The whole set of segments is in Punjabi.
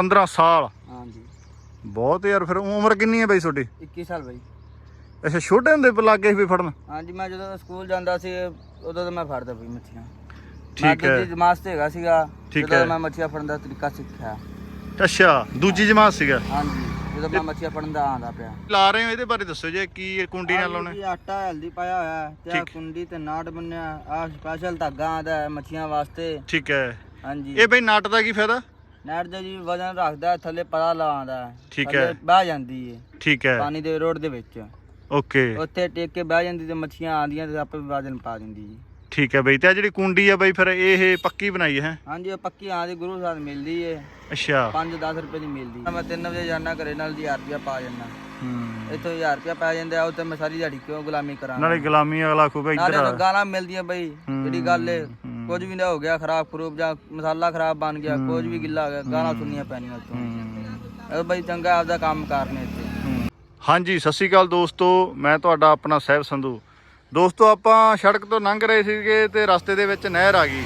15 ਸਾਲ। ਹਾਂਜੀ। ਬਹੁਤ ਯਾਰ ਫਿਰ ਉਮਰ ਕਿੰਨੀ ਹੈ ਬਈ ਤੁਹਾਡੀ? 21 ਸਾਲ ਬਾਈ। ਅੱਛਾ ਛੋਟੇ ਹੁੰਦੇ ਲੱਗੇ ਸੀ ਵੀ ਫੜਨ? ਹਾਂਜੀ ਮੈਂ ਜਦੋਂ ਸਕੂਲ ਜਾਂਦਾ ਸੀ ਉਦੋਂ ਤਾਂ ਮੈਂ ਫੜਦਾ ਪਈ ਮੱਛੀਆਂ। ਠੀਕ ਹੈ। ਮੈਂ ਜਮਾਤ ਤੇ ਹੈਗਾ ਸੀਗਾ ਠੀਕ ਜਦੋਂ ਹੈ। ਮੈਂ ਮੱਛੀਆਂ ਫੜਨ ਦਾ ਤਰੀਕਾ ਸਿੱਖਿਆ। ਅੱਛਾ ਦੂਜੀ ਜਮਾਤ ਸੀਗਾ? ਹਾਂਜੀ ਜਦੋਂ ਮੈਂ ਮੱਛੀਆਂ ਫੜਨ ਦਾ ਆਂਦਾ ਪਿਆ। ਲਾ ਰਹੇ ਹੋ ਇਹਦੇ ਬਾਰੇ ਦੱਸੋ ਜੇ ਕੀ ਇਹ ਕੁੰਡੀ ਨਾਲ ਲਾਉਣਾ। ਜੀ ਆਟਾ ਹਲਦੀ ਪਾਇਆ ਹੋਇਆ ਹੈ ਤੇ ਆਹ ਠੀਕ। ਕੁੰਡੀ ਤੇ ਨਾਟ ਬੰਨਿਆ ਆ ਸਪੈਸ਼ਲ ਧਾਗਾ ਆਂਦਾ ਹੈ ਮੱਛੀਆਂ ਵਾਸਤੇ। ਠੀਕ ਹੈ। ਹਾਂਜੀ। ਇਹ ਬਈ ਨਟ ਦਾ ਕੀ ਫਾਇਦਾ? ਨੈਟ ਦੇ ਜੀ ਵਜਨ ਰੱਖਦਾ ਹੈ, ਥੱਲੇ ਪਤਾ ਲਾਉਂਦਾ ਹੈ। ਠੀਕ ਥੱਲੇ ਹੈ। ਬਹਿ ਜਾਂਦੀ ਹੈ ਠੀਕ ਹੈ। ਪਾਣੀ ਦੇ ਰੋਡ ਦੇ ਵਿੱਚ। ਓਕੇ। ਉੱਥੇ ਟੇਕ ਕੇ ਬਹਿ ਜਾਂਦੀ ਤੇ ਮੱਛੀਆਂ ਆਂਦੀਆਂ ਤੇ ਆਪੇ ਵਜਨ ਪਾ ਦਿੰਦੀ ਜੀ। ਠੀਕ ਹੈ ਬਈ ਤੇ ਆਹ ਜਿਹੜੀ ਕੁੰਡੀ ਆ ਬਈ ਫਿਰ ਇਹ ਪੱਕੀ ਬਣਾਈ ਹੈ? ਹਾਂਜੀ ਉਹ ਪੱਕੀ ਆਂਦੀ ਗੁਰੂ ਸਾਹਿਬ ਮਿਲਦੀ ਏ। ਅੱਛਾ। 5-10 ਰੁਪਏ ਦੀ ਮਿਲਦੀ ਮੈਂ 3 ਵਜੇ ਜਾਣਾ ਘਰੇ ਨਾਲ ਦੀ 1000 ਰੁਪਇਆ ਪਾ ਜਾਂਦਾ। ਹੂੰ। ਇੱਥੋਂ 1000 ਰੁਪਇਆ ਪੈ ਜਾਂਦਾ ਉੱਥੇ ਮੈਂ ਸਾਰੀ ਦਿਹਾੜੀ ਕਿਉਂ ਗੁਲਾਮੀ ਕਰਾਂ? ਨਾਲੇ ਗੁਲਾਮੀ ਅਗਲਾ ਖੂਬੇ ਨਾਲੇ ਇੱਧਰ ਆ। ਗਾਲਾਂ ਮਿਲਦੀਆਂ ਬਈ ਜਿਹੜੀ ਗੱਲ ਏ। ਹੂੰ। ਕੁਝ ਵੀ ਨਾ ਹੋ ਗਿਆ ਖਰਾਬ ਖਰੂਬ ਜਾਂ ਮਸਾਲਾ ਖਰਾਬ ਬਣ ਗਿਆ ਕੁਝ ਵੀ ਗਿੱਲਾ ਹੋ ਗਿਆ ਗਾਲਾਂ ਸੁਣਨੀਆਂ ਪੈਣੀਆਂ ਉੱਥੋਂ। ਇਹ ਬਈ ਚੰਗਾ ਆਪਦਾ ਕੰਮ ਕਰਨੇ ਇੱਥੇ। ਹਾਂਜੀ ਸਤਿ ਸ਼੍ਰੀ ਅਕਾਲ ਦੋਸਤੋ ਮੈਂ ਤੁਹਾਡਾ ਆਪਣਾ ਸਹਿਬ ਸੰਧੂ। ਦੋਸਤੋ ਆਪਾਂ ਸੜਕ ਤੋਂ ਲੰਘ ਰਹੇ ਸੀਗੇ ਤੇ ਰਸਤੇ ਦੇ ਵਿੱਚ ਨਹਿਰ ਆ ਗਈ।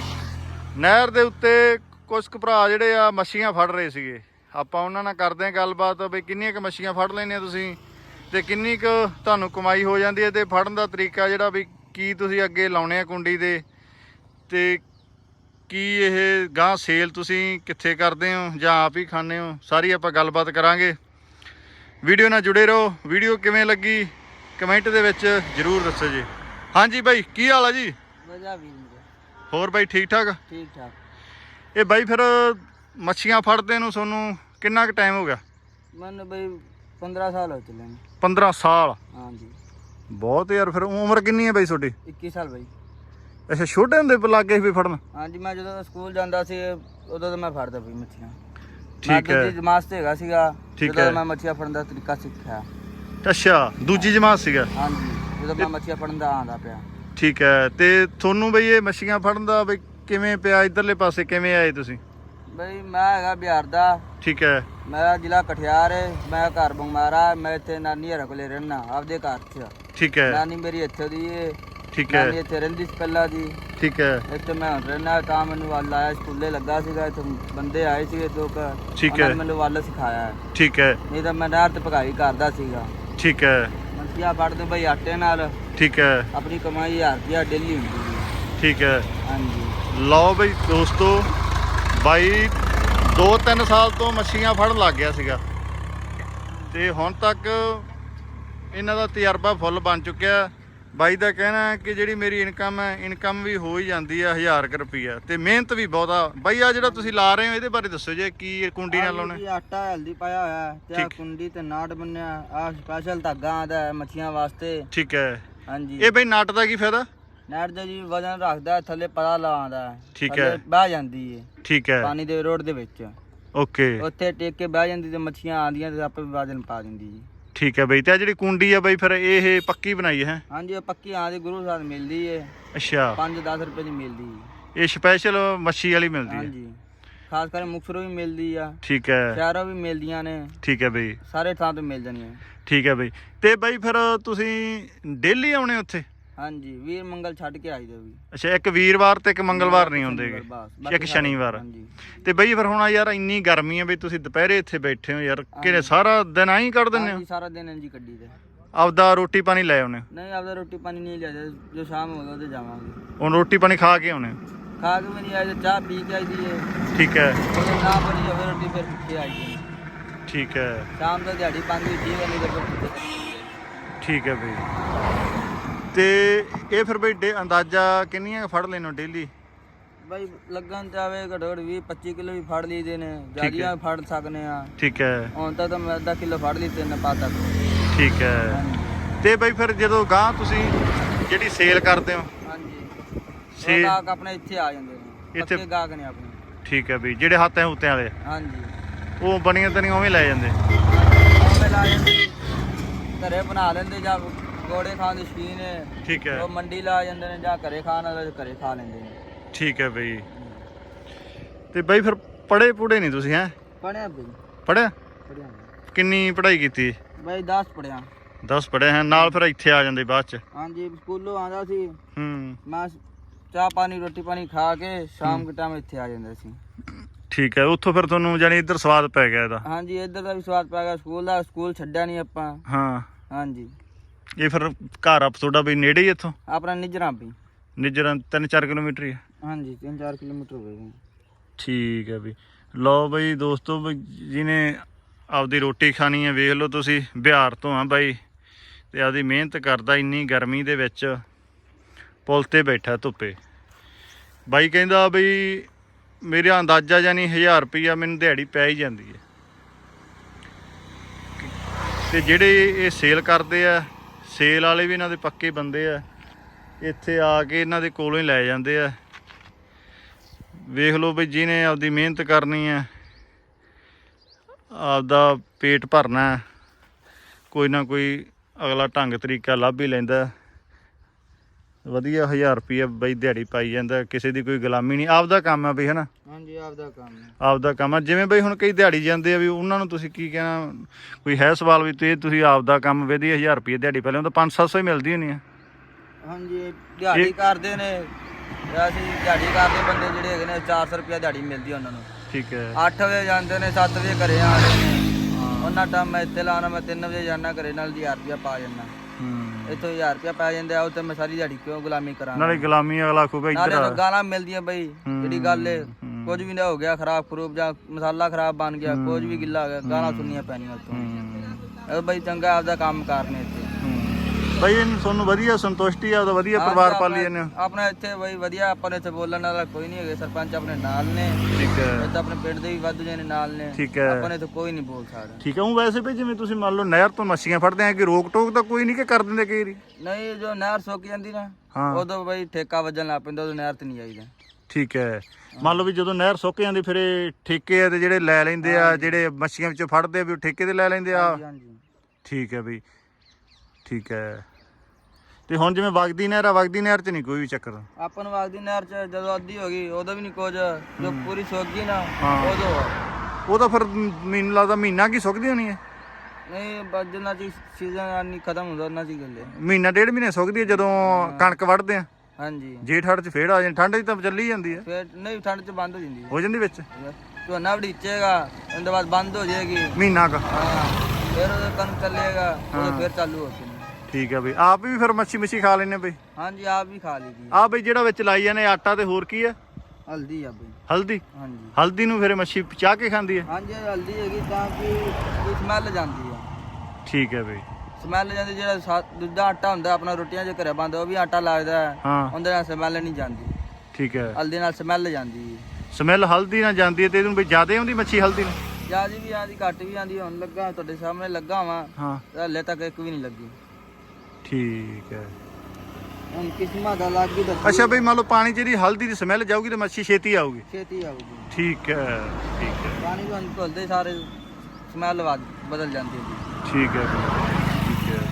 ਨਹਿਰ ਦੇ ਉੱਤੇ ਕੁਝ ਕੁ ਭਰਾ ਜਿਹੜੇ ਆ ਮੱਛੀਆਂ ਫੜ ਰਹੇ ਸੀਗੇ। ਆਪਾਂ ਉਹਨਾਂ ਨਾਲ ਕਰਦੇ ਹਾਂ ਗੱਲਬਾਤ ਵੀ ਕਿੰਨੀਆਂ ਕੁ ਮੱਛੀਆਂ ਫੜ ਆ ਤੁਸੀਂ ਤੇ ਕਿੰਨੀ ਕੁ ਤੁਹਾਨੂੰ ਕਮਾਈ ਹੋ ਜਾਂਦੀ ਹੈ ਤੇ ਫੜਨ ਦਾ ਤਰੀਕਾ ਜਿਹੜਾ ਵੀ ਕੀ ਤੁਸੀਂ ਅੱਗੇ ਲਾਉਣੇ ਆ ਕੁੰਡੀ ਦੇ? ਤੇ ਕੀ ਇਹ ਗਾਂ ਸੇਲ ਤੁਸੀਂ ਕਿੱਥੇ ਕਰਦੇ ਹੋ ਜਾਂ ਆਪ ਹੀ ਖਾਂਦੇ ਹੋ? ਸਾਰੀ ਆਪਾਂ ਗੱਲਬਾਤ ਕਰਾਂਗੇ। ਵੀਡੀਓ ਨਾਲ ਜੁੜੇ ਰਹੋ। ਵੀਡੀਓ ਕਿਵੇਂ ਲੱਗੀ? ਕਮੈਂਟ ਦੇ ਵਿੱਚ ਜਰੂਰ ਦੱਸੋ ਜੀ। ਹਾਂਜੀ ਬਾਈ ਕੀ ਹਾਲ ਆ ਜੀ? ਵਜਾ ਵੀ ਹੋਰ ਬਾਈ ਠੀਕ ਠਾਕ? ਠੀਕ ਠਾਕ। ਇਹ ਬਾਈ ਫਿਰ ਮੱਛੀਆਂ ਫੜਦੇ ਨੂੰ ਤੁਹਾਨੂੰ ਕਿੰਨਾ ਕੁ ਟਾਈਮ ਹੋ ਗਿਆ? ਮੈਨੂੰ ਬਈ 15 ਸਾਲ ਹੋ ਚੱਲੇ ਨੇ। 15 ਸਾਲ? ਹਾਂਜੀ। ਬਹੁਤ ਯਾਰ ਫਿਰ ਉਮਰ ਕਿੰਨੀ ਹੈ ਬਾਈ ਤੁਹਾਡੀ? 21 ਸਾਲ ਬਈ। ਅੱਛਾ ਛੋਟੇ ਹੁੰਦੇ ਪ ਲੱਗੇ ਸੀ ਵੀ ਫੜਨ? ਹਾਂਜੀ ਮੈਂ ਜਦੋਂ ਸਕੂਲ ਜਾਂਦਾ ਸੀ ਉਦੋਂ ਤਾਂ ਮੈਂ ਫੜਦਾ ਪਈ ਮੱਛੀਆਂ। ਠੀਕ ਹੈ। ਮੈਂ ਜਮਾਤ ਤੇ ਹੈਗਾ ਸੀਗਾ ਠੀਕ ਜਦੋਂ ਹੈ। ਮੈਂ ਮੱਛੀਆਂ ਫੜਨ ਦਾ ਤਰੀਕਾ ਸਿੱਖਿਆ। ਅੱਛਾ ਦੂਜੀ ਜਮਾਤ ਸੀਗਾ? ਹਾਂਜੀ ਜਦੋਂ ਮੈਂ ਮੱਛੀਆਂ ਫੜਨ ਦਾ ਆਂਦਾ ਪਿਆ। ਠੀਕ ਹੈ ਤੇ ਤੁਹਾਨੂੰ ਬਈ ਇਹ ਮੱਛੀਆਂ ਫੜਨ ਦਾ ਬਈ ਕਿਵੇਂ ਪਿਆ ਇਧਰਲੇ ਪਾਸੇ ਕਿਵੇਂ ਆਏ ਤੁਸੀਂ? ਬਈ ਮੈਂ ਹੈਗਾ ਬਿਹਾਰ ਦਾ। ਠੀਕ ਹੈ। ਮੇਰਾ ਜ਼ਿਲ੍ਹਾ ਕਠਿਆਰ ਹੈ ਮੈਂ ਘਰ ਬੰਗਾਰਾ ਮੈਂ ਇੱਥੇ ਨਾਨੀ ਹਰਾਂ ਕੋਲੇ ਰਹਿਣਾ ਆਪਦੇ ਘਰ 'ਚ। ਠੀਕ ਹੈ। ਨਾਨੀ ਮੇਰੀ ਇੱਥੇ ਦੀ ਹੈ ਠੀਕ ਹੈ। ਇੱਥੇ ਰਹਿੰਦੀ ਸੀ ਪਹਿਲਾਂ ਦੀ ਠੀਕ ਹੈ। ਇੱਥੇ ਮੈਂ ਹੁਣ ਰਹਿਣਾ ਤਾਂ ਮੈਨੂੰ ਵੱਲ ਆਇਆ ਸਕੂਲੇ ਲੱਗਾ ਸੀਗਾ ਇੱਥੇ ਬੰਦੇ ਆਏ ਸੀਗੇ ਦੋ ਕੁ। ਠੀਕ ਉਹਨਾਂ ਹੈ। ਨੇ ਮੈਨੂੰ ਵੱਲ ਸਿਖਾਇਆ। ਹੈ। ਠੀਕ ਹੈ। ਨਹੀਂ ਤਾਂ ਮੈਂ ਨਹਿਰ ਤੇ ਭਗਾਈ ਕਰਦਾ ਸੀਗਾ। ਠੀਕ ਹੈ। ਮੱਛੀਆਂ ਫੜਦੇ ਬਈ ਆਟੇ ਨਾਲ। ਠੀਕ ਹੈ। ਆਪਣੀ ਕਮਾਈ 1000 ਰੁਪਇਆ ਡੇਲੀ ਹੁੰਦੀ ਸੀ ਠੀਕ ਹੈ। ਹਾਂਜੀ। ਲਓ ਬਈ ਦੋਸਤੋ ਬਾਈ 2-3 ਸਾਲ ਤੋਂ ਮੱਛੀਆਂ ਫੜਨ ਲੱਗ ਗਿਆ ਸੀਗਾ। ਤੇ ਹੁਣ ਤੱਕ ਇਹਨਾਂ ਦਾ ਤਜਰਬਾ ਫੁੱਲ ਬਣ ਚੁੱਕਿਆ। ਬਾਈ ਦਾ ਕਹਿਣਾ ਹੈ ਕਿ ਜਿਹੜੀ ਮੇਰੀ ਇਨਕਮ ਹੈ ਇਨਕਮ ਵੀ ਹੋ ਹੀ ਜਾਂਦੀ ਹੈ 1000 ਕੁ ਰੁਪਈਆ ਤੇ ਮਿਹਨਤ ਵੀ ਬਹੁਤਾ ਬਾਈ ਆ ਜਿਹੜਾ ਤੁਸੀਂ ਲਾ ਰਹੇ ਹੋ ਇਹਦੇ ਬਾਰੇ ਦੱਸੋ ਜੇ ਕੀ ਇਹ ਕੁੰਡੀ ਨਾਲ ਲਾਉਣਾ ਜੀ ਆਟਾ ਹਲਦੀ ਪਾਇਆ ਹੋਇਆ ਹੈ ਤੇ ਆਹ ਠੀਕ। ਕੁੰਡੀ ਤੇ ਨਾਟ ਬੰਨਿਆ ਆ ਸਪੈਸ਼ਲ ਧਾਗਾ ਆਂਦਾ ਹੈ ਮੱਛੀਆਂ ਵਾਸਤੇ। ਠੀਕ ਹੈ। ਹਾਂਜੀ। ਇਹ ਬਈ ਨਟ ਦਾ ਕੀ ਫਾਇਦਾ? ਨੈਟ ਦੇ ਜੀ ਵਜਨ ਰੱਖਦਾ ਹੈ, ਥੱਲੇ ਪਤਾ ਲਾਉਂਦਾ ਹੈ। ਠੀਕ ਥੱਲੇ ਹੈ। ਬਹਿ ਜਾਂਦੀ ਹੈ ਠੀਕ ਹੈ। ਪਾਣੀ ਦੇ ਰੋਡ ਦੇ ਵਿੱਚ। ਓਕੇ। ਉੱਥੇ ਟੇਕ ਕੇ ਬਹਿ ਜਾਂਦੀ ਤੇ ਮੱਛੀਆਂ ਆਂਦੀਆਂ ਤੇ ਆਪੇ ਵਜਨ ਪਾ ਦਿੰਦੀ ਜੀ। ਠੀਕ ਹੈ ਬਈ ਤੇ ਆ ਜਿਹੜੀ ਕੁੰਡੀ ਆ ਬਈ ਫਿਰ ਇਹ ਪੱਕੀ ਬਣਾਈ ਹੈ? ਹਾਂਜੀ ਉਹ ਪੱਕੀ ਆਂਦੀ ਗੁਰੂ ਸਾਹਿਬ ਮਿਲਦੀ ਏ। ਅੱਛਾ। 5-10 ਰੁਪਏ ਦੀ ਮਿਲਦੀ ਹੈ ਇਹ ਸਪੈਸ਼ਲ ਮੱਛੀ ਵਾਲੀ ਮਿਲਦੀ ਹੈ ਹਾਂਜੀ। ਖਾਸ ਕਰਕੇ ਮੁਕਤਸਰੋਂ ਵੀ ਮਿਲਦੀ ਆ। ਠੀਕ ਹੈ। ਸ਼ਹਿਰੋਂ ਵੀ ਮਿਲਦੀਆਂ ਨੇ। ਠੀਕ ਹੈ ਬਈ। ਸਾਰੇ ਥਾਂ ਤੋਂ ਮਿਲ ਜਾਂਦੀਆਂ ਠੀਕ ਹੈ ਬਈ। ਤੇ ਬਈ ਫਿਰ ਤੁਸੀਂ ਡੇਲੀ ਆਉਣੇ ਉੱਥੇ? ਹਾਂਜੀ ਵੀਰ ਮੰਗਲ ਛੱਡ ਕੇ ਆਈਦਾ ਵੀ। ਅੱਛਾ ਇੱਕ ਵੀਰਵਾਰ ਤੇ ਇੱਕ ਮੰਗਲਵਾਰ ਨਹੀਂ ਹੁੰਦੇਗੇ ਇੱਕ ਸ਼ਨੀਵਾਰ। ਹਾਂਜੀ। ਤੇ ਬਈ ਫਿਰ ਹੁਣ ਯਾਰ ਇੰਨੀ ਗਰਮੀ ਹੈ ਬਈ ਤੁਸੀਂ ਦੁਪਹਿਰੇ ਇੱਥੇ ਬੈਠੇ ਹੋ ਯਾਰ ਕਿਹਨੇ ਸਾਰਾ ਦਿਨ ਆਹੀ ਕੱਢ ਦਿੰਦੇ ਹੋ? ਸਾਰਾ ਦਿਨ ਇੰਜੀ ਕੱਢੀ ਦੇ। ਆਪਦਾ ਰੋਟੀ ਪਾਣੀ ਲੈ ਆਉਣੇ ਨਹੀਂ ਆਪਦਾ ਰੋਟੀ ਪਾਣੀ ਨਹੀਂ ਲਿਆ ਜੋ ਸ਼ਾਮ ਹੋਗਾ ਉਹਦੇ ਜਾਵਾਂਗੇ। ਹੁਣ ਰੋਟੀ ਪਾਣੀ ਖਾ ਕੇ ਆਉਣੇ ਖਾ ਕੇ ਆਏ ਤੇ ਚਾਹ ਪੀ ਕੇ ਆਈਦੀ ਏ। ਠੀਕ ਹੈ। ਨਾ ਬਣੀ ਹੋਵੇ ਰੋਟੀ ਫਿਰ ਕਿੱਥੇ ਆਈਦੀ ਠੀਕ ਹੈ। ਸ਼ਾਮ ਦਾ ਦਿਹਾੜੀ ਪੰਜ ਵੀ ਠੀਕ ਨਹੀਂ ਤੇ ਫਿਰ ਠੀਕ ਹੈ ਬਈ। ਤੇ ਇਹ ਫਿਰ ਬਈ ਡੇ- ਅੰਦਾਜ਼ਾ ਕਿੰਨੀਆਂ ਕੁ ਫੜ ਲੈਣੋ ਡੇਲੀ ਬਾਈ ਲੱਗਣ ਤੇ ਆਵੇ ਘੱਟੋ ਘੱਟ 20 25 ਕਿਲੋ ਵੀ ਫੜ ਲਈਦੇ ਨੇ। ਜਿਆਦੀਆਂ ਫੜ ਸਕਨੇ ਆ। ਠੀਕ ਹੈ। ਹੁਣ ਤਾਂ ਮੈਂ ਅੱਧਾ ਕਿਲੋ ਫੜ ਲਈ ਤਿੰਨ ਪਾ ਤੱਕ। ਠੀਕ ਹੈ। ਹਾਂਜੀ। ਤੇ ਬਈ ਫਿਰ ਜਦੋਂ ਗਾਂ ਤੁਸੀਂ ਜਿਹੜੀ ਸੇਲ ਕਰਦੇ ਹੋ? ਹਾਂਜੀ। ਛੇ- ਉਹ ਗਾਹਕ ਆਪਣੇ ਇੱਥੇ ਆ ਜਾਂਦੇ ਨੇ। ਇੱਥੇ- ਪੱਕੇ ਗਾਹਕ ਨੇ ਆਪਣੇ। ਠੀਕ ਹੈ ਬਈ ਜਿਹੜੇ ਹੱਥਾਂ ਹੁੱਤਿਆਂ ਵਾਲੇ। ਹਾਂਜੀ। ਉਹ ਬਣੀਆਂ ਤਨੀਆਂ ਉਵੇਂ ਲੈ ਜਾਂਦੇ। ਉਹਵੇਂ ਲਾ ਜਾਂਦੇ ਘਰੇ ਬਣਾ ਲੈਂਦੇ ਜਾਂ ਗੋੜੇ ਖਾਣ ਦੀ ਸ਼ਕੀਨ ਹੈ ਠੀਕ ਹੈ। ਉਹ ਮੰਡੀ ਲਾ ਜਾਂਦੇ ਨੇ ਜਾਂ ਘਰੇ ਖਾਣ ਵਾਲੇ ਘਰੇ ਖਾ ਲੈਂਦੇ ਨੇ। ਠੀਕ ਹੈ ਬਈ। ਤੇ ਬਈ ਫਿਰ ਪੜੇ ਪੂੜੇ ਨਹੀਂ ਤੁਸੀਂ ਹੈ? ਪੜਿਆ ਬਈ। ਪੜਿਆ ਪੜਿਆ ਕਿੰਨੀ ਪੜ੍ਹਾਈ ਕੀਤੀ? ਬਈ 10 ਪੜਿਆ 10 ਪੜਿਆ ਹੈ ਨਾਲ ਫਿਰ ਇੱਥੇ ਆ ਜਾਂਦੇ ਬਾਅਦ ਚ। ਹਾਂਜੀ ਸਕੂਲੋਂ ਆਂਦਾ ਸੀ। ਹੂੰ। ਮੈਂ ਚਾਹ ਪਾਣੀ ਰੋਟੀ ਪਾਣੀ ਖਾ ਕੇ ਸ਼ਾਮ ਦੇ ਟਾਈਮ ਇੱਥੇ ਆ ਜਾਂਦਾ ਸੀ। ਠੀਕ ਹੈ ਉੱਥੋਂ ਫਿਰ ਤੁਹਾਨੂੰ ਜਾਨੀ ਇੱਧਰ ਸਵਾਦ ਪੈ ਗਿਆ ਇਹਦਾ। ਹਾਂਜੀ ਇੱਧਰ ਦਾ ਵੀ ਸਵਾਦ ਪੈ ਗਿਆ। ਸਕੂਲ ਦਾ ਸਕੂਲ ਛੱਡਿਆ ਨਹੀਂ ਆਪਾਂ। ਹਾਂ। ਹਾਂਜੀ। ਇਹ ਫਿਰ ਘਰ ਆ ਤੁਹਾਡਾ ਵੀ ਨੇੜੇ ਹੀ ਇੱਥੋਂ? ਆਪਣਾ ਨਿਜਰਾਂ ਵੀ। ਨਿਜਰਾਂ 3-4 ਕਿਲੋਮੀਟਰ ਹੀ ਹੈ ਹਾਂਜੀ 3-4 ਕਿਲੋਮੀਟਰ ਹੋਵੇਗਾ ਠੀਕ ਹੈ ਵੀ। ਲਓ ਬਈ ਦੋਸਤੋ ਬਈ ਜਿਹਨੇ ਆਪਦੀ ਰੋਟੀ ਖਾਣੀ ਹੈ ਵੇਖ ਲਓ ਤੁਸੀਂ ਬਿਹਾਰ ਤੋਂ ਆ ਬਾਈ। ਤੇ ਆਪਦੀ ਮਿਹਨਤ ਕਰਦਾ ਇੰਨੀ ਗਰਮੀ ਦੇ ਵਿੱਚ ਪੁਲ ਤੇ ਬੈਠਾ ਧੁੱਪੇ। ਬਾਈ ਕਹਿੰਦਾ ਬਈ ਮੇਰਾ ਅੰਦਾਜ਼ਾ ਜਾਨੀ 1000 ਰੁਪਈਆ ਮੈਨੂੰ ਦਿਹਾੜੀ ਪੈ ਹੀ ਜਾਂਦੀ ਹੈ। ਤੇ ਜਿਹੜੇ ਇਹ ਸੇਲ ਕਰਦੇ ਆ ਸੇਲ ਵਾਲੇ ਵੀ ਇਹਨਾਂ ਦੇ ਪੱਕੇ ਬੰਦੇ ਆ। ਇੱਥੇ ਆ ਕੇ ਇਹਨਾਂ ਦੇ ਕੋਲੋਂ ਹੀ ਲੈ ਜਾਂਦੇ ਆ। ਵੇਖ ਲਓ ਬਈ ਜਿਹਨੇ ਆਪਦੀ ਮਿਹਨਤ ਕਰਨੀ ਹੈ ਆਪਦਾ ਪੇਟ ਭਰਨਾ, ਕੋਈ ਨਾ ਕੋਈ ਅਗਲਾ ਢੰਗ ਤਰੀਕਾ ਲੱਭ ਹੀ ਲੈਂਦਾ। ਵਧੀਆ 1000 ਰੁਪਏ ਬਈ ਦਿਹਾੜੀ ਪਾਈ ਜਾਂਦਾ ਕਿਸੇ ਦੀ ਕੋਈ ਗੁਲਾਮੀ ਨਹੀਂ। ਆਪਦਾ ਕੰਮ ਹੈ ਬਈ ਹਨਾ? ਹਾਂਜੀ ਆਪਦਾ ਕੰਮ ਹੈ ਆਪਦਾ ਕੰਮ ਹੈ ਜਿਵੇਂ ਬਈ ਹੁਣ ਕਈ ਦਿਹਾੜੀ ਜਾਂਦੇ ਆ ਵੀ ਉਹਨਾਂ ਨੂੰ ਤੁਸੀਂ ਕੀ ਕਹਿਣਾ ਕੋਈ ਹੈ ਸਵਾਲ ਵੀ ਤੇ ਤੁਸੀਂ ਆਪਦਾ ਕੰਮ ਵਧੀਆ 1000 ਰੁਪਏ ਦਿਹਾੜੀ ਪਹਿਲਾਂ ਤਾਂ 5-700 ਹੀ ਮਿਲਦੀ ਹੋਣੀ ਆ। ਹਾਂਜੀ ਦਿਹਾੜੀ ਕਰਦੇ ਨੇ। ਅਸੀਂ ਦਿਹਾੜੀ ਕਰਦੇ ਬੰਦੇ ਜਿਹੜੇ ਹੈਗੇ ਨੇ 400 ਰੁਪਏ ਦਿਹਾੜੀ ਮਿਲਦੀ ਆ ਉਹਨਾਂ ਨੂੰ। ਠੀਕ ਹੈ। 8 ਵਜੇ ਜਾਂਦੇ ਨੇ 7 ਵਜੇ ਘਰੇ ਆਉਂਦੇ ਨੇ। ਉਹਨਾਂ ਟਾਈਮ ਮੈਂ ਇੱਥੇ ਲਾਉਣਾ ਮੈਂ 3 ਵਜੇ ਜਾਣਾ ਘਰੇ ਨਾਲ 1000 ਰੁਪਏ ਪਾ ਜਾਂਦਾ ਹੂੰ। ਇੱਥੋਂ 1000 ਰੁਪਏ ਪੈ ਜਾਂਦੇ ਆ ਉੱਥੇ ਮੈਂ ਸਾਰੀ ਦਿਹਾੜੀ ਕਿਉਂ ਗੁਲਾਮੀ ਕਰਾਂ ਨਾਲੇ ਗੁਲਾਮੀ ਅਗਲਾ ਖੂਗਾ ਇੱਧਰ ਨਾਲੇ ਆ। ਨੂੰ ਗਾਲਾਂ ਮਿਲਦੀਆਂ ਬਈ ਜਿਹੜੀ ਗੱਲ ਏ। ਕੁਝ ਵੀ ਨਾ ਹੋ ਗਿਆ ਖਰਾਬ ਖਰੂਬ ਜਾਂ ਮਸਾਲਾ ਖਰਾਬ ਬਣ ਗਿਆ ਕੁਝ ਵੀ ਗਿੱਲਾ ਹੋ ਗਿਆ ਗਾਲਾਂ ਸੁਣਨੀਆਂ ਪੈਣੀਆਂ ਉੱਥੋਂ। ਹੂੰ। ਇਹ ਬਈ ਚੰਗਾ ਆਪਦਾ ਕੰਮ ਕਰਨੇ ਇੱਥੇ। ਬਈ ਇਹਨੂੰ ਤੁਹਾਨੂੰ ਵਧੀਆ ਸੰਤੁਸ਼ਟੀ ਆ ਉਹਦਾ ਵਧੀਆ ਪਰਿਵਾਰ ਪਾਲੀ ਜਾਂਦੇ ਹੋ ਆਪਣਾ ਇੱਥੇ ਬਈ ਵਧੀਆ ਆਪਾਂ ਨੂੰ ਇੱਥੇ ਬੋਲਣ ਵਾਲਾ ਕੋਈ ਨਹੀਂ ਹੈਗੇ ਸਰਪੰਚ ਆਪਣੇ ਨਾਲ ਨੇ। ਠੀਕ ਹੈ। ਇੱਥੇ ਆਪਣੇ ਪਿੰਡ ਦੇ ਵੀ ਵਾਧੂ ਜਣੇ ਨਾਲ ਨੇ। ਠੀਕ ਹੈ। ਆਪਾਂ ਨੇ ਇੱਥੇ ਕੋਈ ਨਹੀਂ ਬੋਲ ਸਕਦਾ। ਠੀਕ ਹੈ ਉਹ ਵੈਸੇ ਵੀ ਜਿਵੇਂ ਤੁਸੀਂ ਮੰਨ ਲਓ ਨਹਿਰ ਤੋਂ ਮੱਛੀਆਂ ਫੜਦੇ ਆ ਕਿ ਰੋਕ ਟੋਕ ਤਾਂ ਕੋਈ ਨਹੀਂ ਕਿ ਕਰ ਦਿੰਦੇ ਕਈ ਵਾਰੀ? ਨਹੀਂ ਜੋ ਨਹਿਰ ਸੁੱਕ ਜਾਂਦੀ ਨਾ ਹਾਂ। ਉਦੋਂ ਬਈ ਠੇਕਾ ਵੱਜਣ ਲੱਗ ਪੈਂਦਾ ਉਦੋਂ ਨਹਿਰ ਤੇ ਨਹੀਂ ਆਈਦਾ ਠੀਕ ਹੈ। ਮੰਨ ਲਓ ਵੀ ਜਦੋਂ ਨਹਿਰ ਸੁੱਕ ਜਾਂਦੀ ਫਿਰ ਇਹ ਠੇਕੇ ਆ ਤੇ ਜਿਹੜੇ ਲੈ ਲੈਂਦੇ ਆ ਜਿਹੜੇ ਮੱਛੀਆਂ ਵਿੱਚੋਂ ਫੜਦੇ ਆ ਵੀ ਉਹ ਠੇਕੇ ਤੇ ਲੈ ਲੈਂਦੇ ਆ? ਹਾਂਜੀ ਹਾਂਜੀ। ਠੀਕ ਹੈ ਬਈ। ਠੀਕ ਹੈ। ਤੇ ਹੁਣ ਜਿਵੇਂ ਵਗਦੀ ਨਹਿਰ ਆ ਵਗਦੀ ਨਹਿਰ 'ਚ ਨਹੀਂ ਕੋਈ ਵੀ ਚੱਕਰ। ਆਪਾਂ ਨੂੰ ਵਾਗਦੀ ਨਹਿਰ ਚ ਜਦੋਂ ਅੱਧੀ ਹੋ ਗਈ ਉਦੋਂ ਵੀ ਨਹੀਂ ਕੁਝ ਜੋ ਪੂਰੀ ਸੁੱਕ ਗਈ ਨਾ ਹਾਂ। ਉਦੋਂ। ਉਹ ਤਾਂ ਫਿਰ ਮੈਨੂੰ ਲੱਗਦਾ ਮਹੀਨਾ ਕੀ ਸੁੱਕਦੀ ਹੋਣੀ ਹੈ। ਨਹੀਂ ਬਸ ਜਿੰਨਾ ਸੀਜ਼ਨ ਨਹੀਂ ਖਤਮ ਹੁੰਦਾ ਉਹਨਾਂ ਚਿਰ ਗੱਲੇ ਮਹੀਨਾ ਡੇਢ ਮਹੀਨੇ ਸੁੱਕਦੀ ਹੈ ਜਦੋਂ ਕਣਕ ਵੱਢਦੇ ਆ। ਹਾਂਜੀ। ਜੇਠ ਹੜ 'ਚ ਫੇੜ ਆ ਜਾਂਦੀ ਠੰਡ 'ਚ ਤਾਂ ਚੱਲੀ ਜਾਂਦੀ ਹੈ। ਫਿਰ ਨਹੀਂ ਠੰਡ ਚ ਬੰਦ ਹੋ ਜਾਂਦੀ ਹੈ। ਹੋ ਜਾਂਦੀ ਵਿੱਚ? ਝੋਨਾ ਵੜੀਚੇਗਾ ਉਹਦੇ ਬਾਅਦ ਬੰਦ ਹੋ ਜਾਏਗੀ। ਮਹੀਨਾ ਕ। ਹਾਂ। ਫਿਰ ਉਹ ਕਣਕ ਚੱਲੇਗਾ ਉਹ ਫਿਰ ਚਾਲੂ ਹੋ ਜਾਣੀ। ਠੀਕ ਹੈ ਬਈ। ਆਪ ਵੀ ਫਿਰ ਮੱਛੀ ਮੱਛੀ ਖਾ ਲੈਨੇ ਬਈ? ਹਾਂਜੀ ਆਪ ਵੀ ਖਾ ਲਈਦੀ ਆ ਬਈ ਜਿਹੜਾ ਵਿੱਚ ਲਾਈ ਜਾਂਦੇ ਆਟਾ ਤੇ ਹੋਰ ਕੀ ਹੈ ਹਲਦੀ ਆ ਬਈ। ਹਲਦੀ? ਹਾਂਜੀ। ਹਲਦੀ ਨੂੰ ਫਿਰ ਮੱਛੀ ਚਾਹ ਕੇ ਖਾਂਦੀ ਹੈ ਹਾਂਜੀ ਹਲਦੀ ਹੈਗੀ ਤਾਂ ਕਿ ਕੋਈ ਸਮੈਲ ਜਾਂਦੀ ਆ। ਠੀਕ ਹੈ ਬਈ। ਸਮੈਲ ਜਾਂਦੀ ਜਿਹੜਾ ਸਾ- ਦੂਜਾ ਆਟਾ ਹੁੰਦਾ ਆਪਣਾ ਰੋਟੀਆਂ ਜੇ ਘਰੇ ਬੰਦ ਉਹ ਵੀ ਆਟਾ ਲੱਗਦਾ ਹੈ ਹਾਂ। ਉਹਦੇ ਨਾਲ ਸਮੈਲ ਨਹੀਂ ਜਾਂਦੀ। ਠੀਕ ਹੈ ਹਲਦੀ ਨਾਲ ਸਮੈਲ ਜਾਂਦੀ ਸਮੈਲ ਹਲਦੀ ਨਾਲ ਜਾਂਦੀ ਹੈ ਤੇ ਇਹਨੂੰ ਬਈ ਜ਼ਿਆਦਾ ਆਉਂਦੀ ਮੱਛੀ ਹਲਦੀ ਨੂੰ ਜਿਆਦੀ ਵੀ ਆਂਦੀ ਘੱਟ ਵੀ ਆਂਦੀ ਹੁਣ ਲੱਗਾ ਤੁਹਾਡੇ ਸਾਹਮਣੇ ਲੱਗਾ ਵਾਂ। ਹਾਂ। ਹਲੇ ਤੱਕ ਇੱਕ ਵੀ ਨਹੀਂ ਲੱਗੀ। ਠੀਕ ਹੈ। ਹੁਣ ਕਿਸਮਾਂ ਦਾ ਲੱਗ ਗਈ ਅੱਛਾ ਬਈ ਮੰਨ ਲਓ ਪਾਣੀ 'ਚ ਜਿਹੜੀ ਹਲਦੀ ਦੀ ਸਮੈਲ ਜਾਊਗੀ ਤੇ ਮੱਛੀ ਛੇਤੀ ਆਊਗੀ। ਛੇਤੀ ਆਊਗੀ। ਠੀਕ ਹੈ ਠੀਕ ਹੈ। ਪਾਣੀ ਹੁਣ ਘੁਲਦੇ ਸਾਰੇ ਸਮੈਲ ਬਦਲ ਜਾਂਦੀ ਹੈ। ਠੀਕ ਹੈ ਬਈ, ਠੀਕ ਹੈ।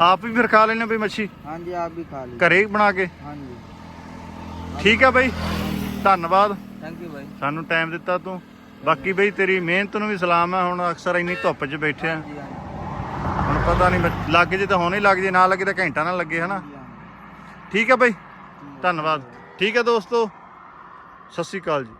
ਆਪ ਵੀ ਫਿਰ ਖਾ ਲੈਣੇ ਬਈ ਮੱਛੀ? ਹਾਂਜੀ ਆਪ ਵੀ ਖਾ ਲਈ। ਘਰੇ ਹੀ ਬਣਾ ਕੇ? ਹਾਂਜੀ। ਠੀਕ ਹੈ ਬਈ ਧੰਨਵਾਦ। ਥੈਂਕ ਯੂ ਭਾਈ ਸਾਨੂੰ ਟਾਈਮ ਦਿੱਤਾ ਤੂੰ। ਬਾਕੀ ਬਈ ਤੇਰੀ ਮਿਹਨਤ ਨੂੰ ਵੀ ਸਲਾਮ ਹੈ ਹੁਣ ਅਕਸਰ ਇੰਨੀ ਧੁੱਪ 'ਚ ਬੈਠੇ ਆ। ਜੀ ਹਾਂਜੀ। ਹੁਣ ਪਤਾ ਨਹੀਂ ਲੱਗ ਜੇ ਤਾਂ ਹੁਣੇ ਲੱਗ ਜੇ ਨਾ ਲੱਗੇ ਤਾਂ ਘੰਟਾ ਨਾ ਲੱਗੇ ਹਨਾ? ਜੀ, ਠੀਕ ਹੈ ਬਾਈ ਧੰਨਵਾਦ। ਠੀਕ ਹੈ ਦੋਸਤੋ ਸਤਿ ਸ਼੍ਰੀ ਅਕਾਲ ਜੀ।